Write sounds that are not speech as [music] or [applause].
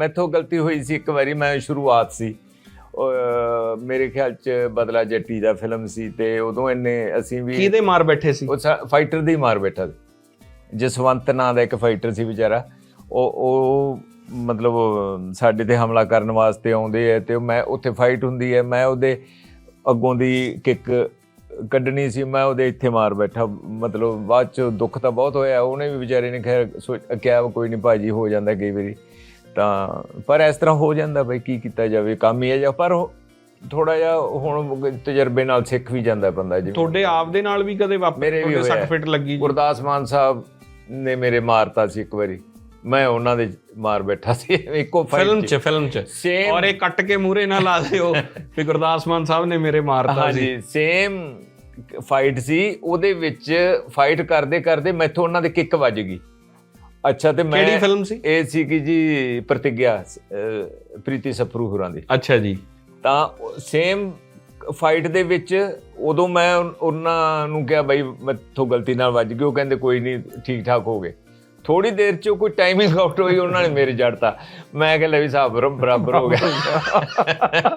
ਮੈਥੋਂ ਗਲਤੀ ਹੋਈ ਸੀ ਇੱਕ ਵਾਰੀ ਮੈਂ ਸ਼ੁਰੂਆਤ ਸੀ। ਮੇਰੇ ਖਿਆਲ ਚ ਬਦਲਾ ਜੱਟੀ ਦਾ ਫਿਲਮ ਸੀ ਤੇ ਉਦੋਂ ਇਹਨੇ ਅਸੀਂ ਵੀ ਕਿਹਦੇ ਮਾਰ ਬੈਠੇ ਸੀ? ਉਹ ਫਾਈਟਰ ਦੀ ਮਾਰ ਬੈਠਾ ਸੀ। ਜਸਵੰਤ ਨਾਂ ਦਾ ਇੱਕ ਫਾਈਟਰ ਸੀ ਵਿਚਾਰਾ। ਉਹ ਉਹ ਮਤਲਬ ਸਾਡੇ ਤੇ ਹਮਲਾ ਕਰਨ ਵਾਸਤੇ ਆਉਂਦੇ ਆ ਤੇ ਮੈਂ ਉੱਥੇ ਫਾਈਟ ਹੁੰਦੀ ਹੈ ਮੈਂ ਉਹਦੇ ਅੱਗੋਂ ਦੀ ਕਿੱਕ ਕੱਢਣੀ ਸੀ ਮੈਂ ਉਹਦੇ ਇੱਥੇ ਮਾਰ ਬੈਠਾ। ਮਤਲਬ ਬਾਅਦ ਚ ਦੁੱਖ ਤਾਂ ਬਹੁਤ ਹੋਇਆ ਉਹਨੇ ਵੀ ਵਿਚਾਰੇ ਨੇ ਖੈਰ ਸੋਚ- ਕਿਹਾ ਕੋਈ ਨਹੀਂ ਭਾਜੀ ਹੋ ਜਾਂਦਾ ਕਈ ਵਾਰੀ। ਤਾਂ ਪਰ ਇਸ ਤਰ੍ਹਾਂ ਹੋ ਜਾਂਦਾ ਬਈ ਕੀ ਕੀਤਾ ਜਾਵੇ ਕੰਮ ਹੀ ਹੈ ਜਾਂ ਪਰ ਥੋੜਾ ਜਿਹਾ ਹੁਣ ਤਜਰਬੇ ਨਾਲ ਸਿੱਖ ਵੀ ਜਾਂਦਾ ਬੰਦਾ ਜਿਵੇਂ। ਤੁਹਾਡੇ ਆਪ ਦੇ ਨਾਲ ਵੀ ਕਦੇ ਵਾਪਰ ਤੁਹਾਡੇ। ਸੱਟ ਫਿੱਟ ਲੱਗੀ ਜੀ? ਗੁਰਦਾਸ ਮਾਨ ਸਾਹਿਬ ਨੇ ਮੇਰੇ ਮਾਰਤਾ ਸੀ ਇੱਕ ਵਾਰੀ। ਮੈਂ ਉਹਨਾਂ ਦੇ ਮਾਰ ਬੈਠਾ ਸੀ ਇੱਕੋ ਫਿਲਮ 'ਚ। ਫਿਲਮ 'ਚ। Same- ਔਰ ਇਹ ਕੱਟ ਕੇ ਮੂਰੇ ਨਾ ਲਾ ਦਿਓ [laughs] ਵੀ ਗੁਰਦਾਸ ਮਾਨ ਸਾਹਿਬ ਨੇ ਮੇਰੇ ਮਾਰਤਾ ਸੀ। ਹਾਂਜੀ ਸੇਮ ਫਾਈਟ ਸੀ। ਉਹਦੇ ਵਿੱਚ ਫਾਈਟ ਕਰਦੇ ਕਰਦੇ ਮੈਥੋਂ ਉਹਨਾਂ ਦੇ ਕਿੱਕ ਵੱਜ ਗਈ। ਅੱਛਾ ਤੇ ਮੈਂ ਕਿਹੜੀ ਫਿਲਮ ਸੀ? ਇਹ ਸੀ ਕਿ ਜੀ ਪ੍ਰਤੀਗਿਆ ਪ੍ਰੀਤੀ ਸਫਰੂ ਹੋਰਾਂ ਦੀ। ਅੱਛਾ ਜੀ। ਤਾਂ ਸੇਮ ਫਾਈਟ ਦੇ ਵਿੱਚ ਉਦੋਂ ਮੈਂ ਉਹਨਾਂ ਨੂੰ ਕਿਹਾ ਬਈ ਮੈਥੋਂ ਗਲਤੀ ਨਾਲ ਵੱਜ ਗਈ। ਉਹ ਕਹਿੰਦੇ ਕੋਈ ਨਹੀਂ ਠੀਕ ਠਾਕ ਹੋ ਗਏ। ਥੋੜੀ ਦੇਰ ਚ ਕੋਈ ਟਾਈਮਿੰਗ ਆਊਟ ਹੋਈ ਉਹਨਾਂ ਨੇ ਮੇਰੇ ਜੜਤਾ। ਮੈਂ ਕਿਹਾ ਲੈ ਵੀ ਹਿਸਾਬ ਬਰਾਬਰ ਹੋ ਗਿਆ।